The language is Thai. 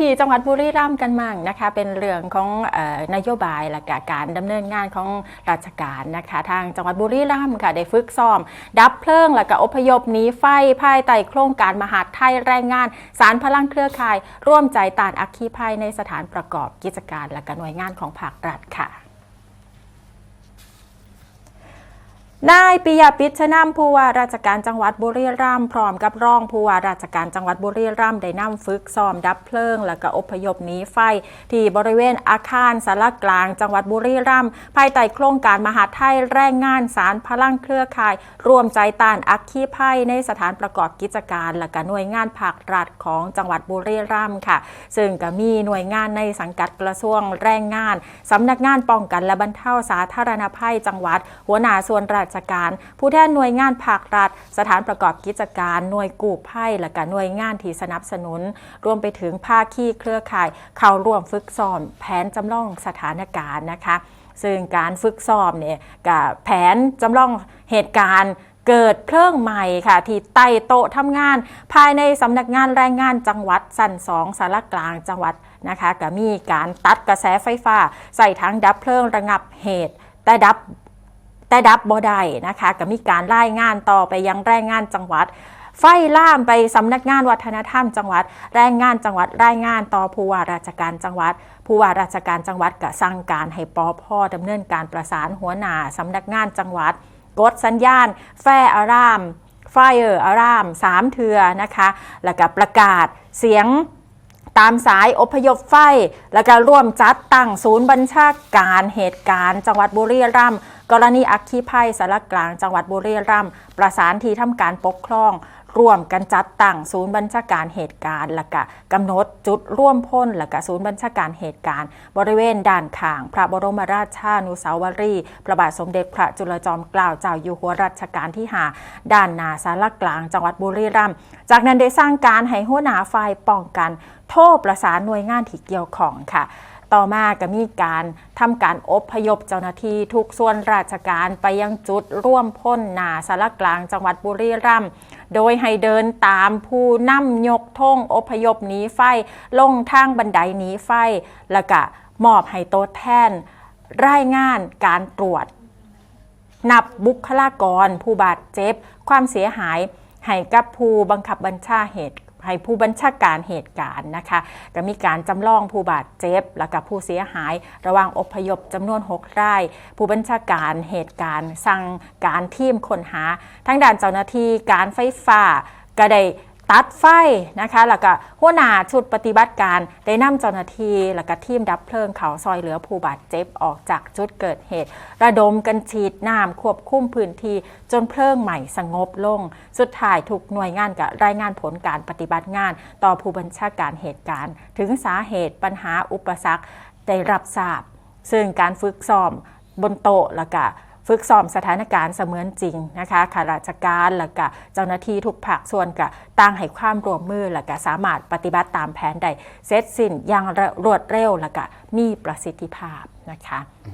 ที่จังหวัดบุรีรัมย์กันมั่งนะคะ เป็นเรื่องของออนโยบายหลักการดำเนินงานของราชการนะคะ ทางจังหวัดบุรีรัมย์ค่ะได้ฝึกซ้อม ดับเพลิงและก็อพยพหนีไฟภายใต้โครงการมหาดไทยแรงงาน สารพลังเครือข่าย ร่วมใจต้านอัคคีภัยในสถานประกอบกิจการและก็หน่วยงานของภาครัฐค่ะ นายปิยปิชชนำผู้ว่าราชการจังหวัดบุรีรัมย์พร้อมกับรองผู้ว่าราชการจังหวัดบุรีรัมย์ได้นำฝึกซ้อมดับเพลิง และก็อพยพหนีไฟ ที่บริเวณอาคารสารกลางจังหวัดบุรีรัมย์ภายใต้โครงการมหาไทยแรงงานสารพลังเครือข่ายร่วมใจต้านอัคคีภัยในสถานประกอบกิจการ และก็หน่วยงานภาครัฐของจังหวัดบุรีรัมย์ค่ะ ซึ่งก็มีหน่วยงานในสังกัดกระทรวงแรงงานสำนักงานป้องกันและบรรเทาสาธารณภัยจังหวัด หัวหน้าส่วนราชการ ผู้แทนหน่วยงานภาครัฐ สถานประกอบกิจการ หน่วยกู้ภัยและก็หน่วยงานที่สนับสนุน รวมไปถึงภาคีเครือข่าย เข้าร่วมฝึกซ้อมแผนจำลองสถานการณ์นะคะ ซึ่งการฝึกซ้อมเนี่ยกับแผนจำลองเหตุการณ์เกิดเพลิงใหม่ค่ะ ที่ใต้โต๊ะทำงาน ภายในสำนักงานแรงงานจังหวัดสันสองสารกลางจังหวัดนะคะก็มีการตัดกระแสไฟฟ้า ใส่ทั้งดับเพลิงระงับเหตุ แต่ดับ แต่ดับบ่ได้นะคะก็มีการรายงานต่อไปยังแรงงานจังหวัด ไฟล่ามไปสำนักงานวัฒนธรรมจังหวัด แรงงานจังหวัดรายงานต่อผู้ว่าราชการจังหวัด ผู้ว่าราชการจังหวัดก็สั่งการให้ปอพ่อดำเนินการประสานหัวหน้าสำนักงานจังหวัดกดสัญญาณ แฟอารามไฟเออร์อารามสามเทือนะคะ แล้วก็ประกาศเสียงตามสายอพยพไฟ แล้วก็ร่วมจัดตั้งศูนย์บัญชาการเหตุการณ์ จังหวัดบุรีรัมย์ กรณีอัคคีภัยสารกลางจังหวัดบุรีรัมย์ประสานที่ทำการปกครอง ร่วมกันจัดตั้งศูนย์บัญชาการเหตุการณ์และก็กำหนดจุดร่วมพ้นและก็ศูนย์บัญชาการเหตุการณ์ บริเวณด่านขาง พระบรมราชานุสาวรีย์พระบาทสมเด็จพระจุลจอมเกล้าเจ้าอยู่หัวรัชกาลที่5ด้านนาสารกลางจังหวัดบุรีรัมย์จากนั้นได้สร้างการให้หัวหน้าฝ่ายป้องกัน โทรประสานหน่วยงานที่เกี่ยวข้องค่ะ ต่อมาก็มีการทำการอบพยพเจ้าหน้าที่ทุกส่วนราชการไปยังจุดร่วมพ้นหนาสารกลางจังหวัดบุรีรัมย์โดยให้เดินตามผู้นำยกธงอพยพหนีไฟ ลงทางบันไดหนีไฟ แล้วก็มอบให้โต๊ะแทน รายงานการตรวจ นับบุคลากรผู้บาดเจ็บ ความเสียหายให้กับผู้บังคับบัญชาเหตุ ให้ผู้บัญชาการเหตุการณ์นะคะก็มีการจำลองผู้บาดเจ็บ และกับผู้เสียหาย ระหว่างอพยพจำนวน 6 ราย ผู้บัญชาการเหตุการณ์ สั่งการทีมค้นหา ทั้งด้านเจ้าหน้าที่การไฟฟ้าก็ได้ ตัดไฟนะคะแล้วก็หัวหน้าชุดปฏิบัติการได้นำเจ้าหน้าที่แล้วก็ทีมดับเพลิงเขาซอยเหลือผู้บาดเจ็บออกจากจุดเกิดเหตุ ระดมกันฉีดน้ำควบคุมพื้นที่จนเพลิงใหม่สงบลง สุดท้ายถูกหน่วยงานกับรายงานผลการปฏิบัติงาน ต่อผู้บัญชาการเหตุการณ์ ถึงสาเหตุปัญหาอุปสรรคได้รับทราบ ซึ่งการฝึกซ้อมบนโต๊ะแล้วก็ ฝึกซ้อมสถานการณ์เสมือนจริงนะคะข้าราชการแล้วก็เจ้าหน้าที่ทุกภาคส่วนก็ตั้งให้ความร่วมมือแล้วก็สามารถปฏิบัติตามแผนได้เสร็จสิ้นอย่างรวดเร็วแล้วก็มีประสิทธิภาพนะคะ